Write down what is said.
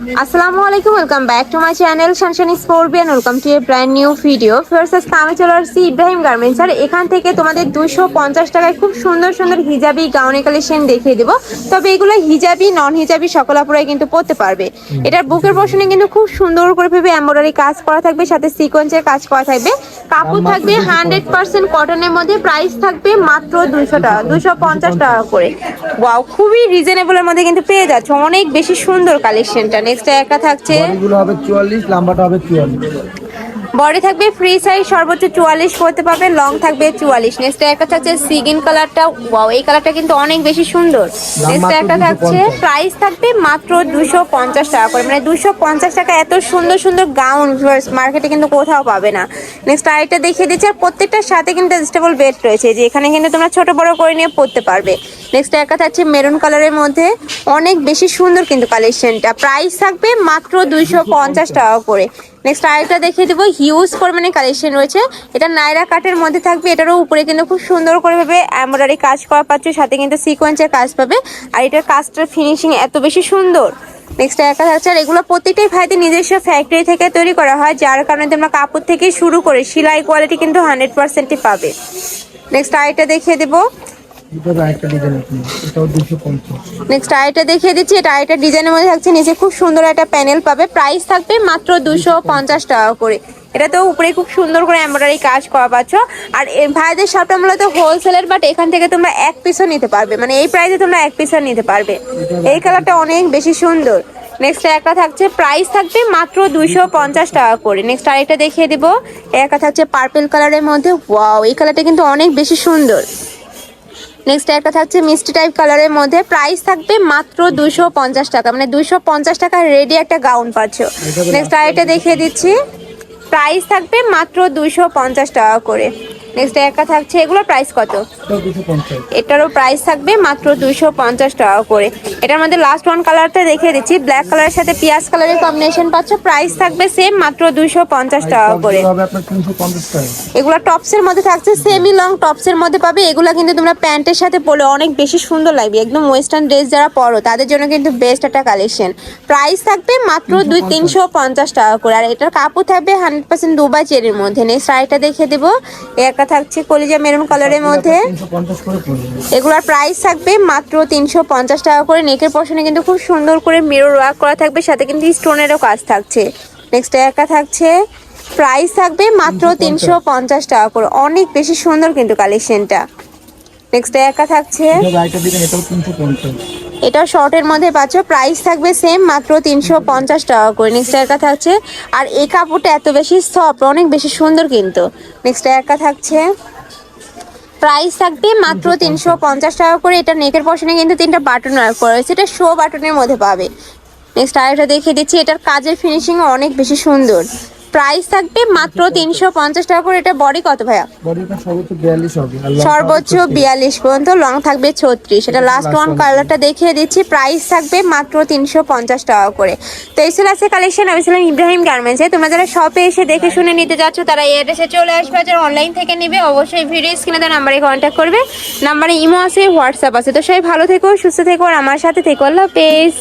আসসালামু আলাইকুম welcome back to my channel শানশানি স্পোর্বিয়ান welcome to a brand new video first আজকে আমি চলে আসছি ইব্রাহিম গার্মেন্টস আর এখান থেকে তোমাদের দুশো পঞ্চাশ টাকায় খুব সুন্দর সুন্দর হিজাবি গাউনে কালেকশন দেখিয়ে দেবো। তবে এগুলো হিজাবি নন হিজাবি সকল আপুরাই কিন্তু পড়তে পারবে। এটার বুকের পোর্শনে কিন্তু খুব সুন্দর করে ভেবে এমব্রয়ডারি কাজ করা থাকবে সাথে সিকোয়েন্সের কাজ করা থাকবে। কাপড় থাকবে হান্ড্রেড পার্সেন্ট কটনের মধ্যে প্রাইস থাকবে মাত্র দুশো টাকা দুশো পঞ্চাশ টাকা করে। ওয়াও খুবই রিজনেবলের মধ্যে কিন্তু পেয়ে যাচ্ছ অনেক বেশি সুন্দর কালেকশনটা নেক্সট একটা থাকছে? বডিগুলো হবে 44 লম্বাটা হবে চুয়াল্লিশ। বডি থাকবে ফ্রি সাইজ সর্বোচ্চ চুয়াল্লিশ করতে পারবে লং থাকবে চুয়াল্লিশ। নেক্সট একটা থাকছে সিগিন কালারটা ওয়াও এই কালারটা কিন্তু অনেক বেশি সুন্দর। নেক্সট একটা থাকছে 250 প্রাইস থাকবে মাত্র দুশো পঞ্চাশ টাকা করে। মানে দুশো পঞ্চাশ টাকা এত সুন্দর সুন্দর গাউন মার্কেটে কিন্তু কোথাও পাবে না। নেক্সট আরেকটা দেখিয়ে দিচ্ছে আর প্রত্যেকটার সাথে কিন্তু অ্যাডজাস্টেবল বেড রয়েছে। যে এখানে কিন্তু তোমরা ছোট বড় করে নিয়ে পড়তে পারবে। নেক্সট একটা থাকছে মেরুন কালারের মধ্যে। অনেক বেশি সুন্দর কিন্তু কালেকশনটা প্রাইস থাকবে মাত্র দুইশো পঞ্চাশ টাকা করে। নেক্সট আরেকটা দেখিয়ে দেবো হিউজ পরিমাণে কালেকশন রয়েছে। এটা নাইরা কাটের মধ্যে থাকবে, এটারও উপরে কিন্তু খুব সুন্দর করে ভাবে এমব্রয়ডারি কাজ করা পাচ্ছ, সাথে কিন্তু সিকোয়েন্সের কাজ পাবে। আর এটার কাজটার ফিনিশিং এত বেশি সুন্দর। নেক্সট একটা থাকছে আর এগুলো প্রত্যেকটাই ভাইদের নিজস্ব ফ্যাক্টরি থেকে তৈরি করা হয়, যার কারণে তোমরা কাপড় থেকে শুরু করে, সেলাই কোয়ালিটি কিন্তু হান্ড্রেড পার্সেন্টই পাবে। নেক্সট আরেকটা দেখিয়ে দেবো নেক্সট আরেকটা দেখিয়ে দিচ্ছি, এটা ডিজাইনের মধ্যে থাকছে, নিচে খুব সুন্দর একটা প্যানেল পাবে। থাকবে মাত্র দুশো পঞ্চাশ টাকা করে। এটা তো উপরে খুব সুন্দর করে কাজ আর ভাইদের শপটা মূলত হোলসেলের বাট এখান থেকে তোমরা এক পিসও নিতে পারবে। মানে এই তোমরা এক পিসও নিতে পারবে। এই কালারটা অনেক বেশি সুন্দর। নেক্সট থাকছে প্রাইস থাকবে মাত্র দুইশো পঞ্চাশ টাকা করে। নেক্সট আরেকটা দেখিয়ে দিব। একটা থাকছে পার্পল কালারের মধ্যে। ওয়াও এই কালারটা কিন্তু অনেক বেশি সুন্দর। নেক্সট একটা থাকছে মিষ্টি টাইপ কালারের মধ্যে প্রাইস থাকবে মাত্র দুশো পঞ্চাশ টাকা। মানে দুশো পঞ্চাশ টাকা রেডি একটা গাউন পাচ্ছ। নেক্সট আরেকটা দেখিয়ে দিচ্ছি। প্রাইস থাকবে মাত্র দুশো পঞ্চাশ টাকা করে। নেক্সট একটা থাকছে এগুলো প্রাইস কত? এটারও প্রাইস থাকবে মাত্র দুশো পঞ্চাশ টাকা করে। এটার মধ্যে লাস্ট ওয়ান কালারটা দেখিয়ে দিচ্ছি। ব্ল্যাক কালারের সাথে পিঁয়াজ কালারের কম্বিনেশন পাচ্ছ। প্রাইস থাকবে সেম মাত্র দুশো পঞ্চাশ টাকা করে। এগুলো টপসের মধ্যে থাকছে সেমি লং টপসের মধ্যে পাবে। এগুলো কিন্তু তোমরা প্যান্টের সাথে পরলে অনেক বেশি সুন্দর লাগবে। একদম ওয়েস্টার্ন ড্রেস যারা পরো তাদের জন্য কিন্তু বেস্ট একটা কালেকশন প্রাইস থাকবে মাত্র দুই তিনশো পঞ্চাশ। টাকা করে। আর এটার কাপড় থাকবে হান্ড্রেড পার্সেন্ট দুবাই চেরির মধ্যে। নেক্সট শাড়িটা দেখে দেবো। একটা থাকছে কলিজা মেরুন কালারের মধ্যে। এগুলোর প্রাইস থাকবে মাত্র তিনশো পঞ্চাশ টাকা করে। নেকের পশনে কিন্তু খুব সুন্দর করে মিরর ওয়ার্ক করা থাকবে সাথে কিন্তু স্টোনেরও কাজ থাকছে। নেক্সট একা থাকছে প্রাইস থাকবে মাত্র তিনশো পঞ্চাশ। টাকা করে অনেক বেশি সুন্দর কিন্তু কালেকশনটা নেক্সট একা থাকছে। এটা শর্টের মধ্যে পাচ্ছ প্রাইস থাকবে সেম মাত্র তিনশো পঞ্চাশ টাকা করে। নেক্সট একা থাকছে আর এই কাপড়টা এত বেশি সফট অনেক বেশি সুন্দর কিন্তু। নেক্সট একা থাকছে। প্রাইস থাকবে মাত্র তিনশো পঞ্চাশ। টাকা করে। এটা নেকের পশনে কিন্তু তিনটা বাটন আর করা হয়েছে। এটা শো বাটনের মধ্যে পাবে। নেক্সট আরেকটা দেখিয়ে দিচ্ছি। এটার কাজের ফিনিশিং অনেক বেশি সুন্দর। প্রাইস থাকবে মাত্র তিনশো পঞ্চাশ। টাকা করে। এটা বডি কত ভাইয়া? বডিটা সর্বোচ্চ বিয়াল্লিশ হবে। সর্বোচ্চ 36 পর্যন্ত লং থাকবে ছত্রিশ। এটা লাস্ট ওয়ান কালারটা দেখিয়ে দিচ্ছি। প্রাইস থাকবে মাত্র তিনশো পঞ্চাশ টাকা করে। তো এই ছিল আছে কালেকশন আমি ছিলাম ইব্রাহিম গার্মেন্টসে। তোমরা যারা শপে এসে দেখে শুনে নিতে যাচ্ছ তারা এই অ্যাড্রেসে চলে আসবে। যারা অনলাইন থেকে নেবে অবশ্যই ভিডিও স্ক্রিনে তার নাম্বারে কন্ট্যাক্ট করবে। নাম্বারে ইমো আছে হোয়াটসঅ্যাপ আছে। তো সবাই ভালো থেকো সুস্থ থেকো আর আমার সাথে থেকো। আল্লাহ হাফেজ।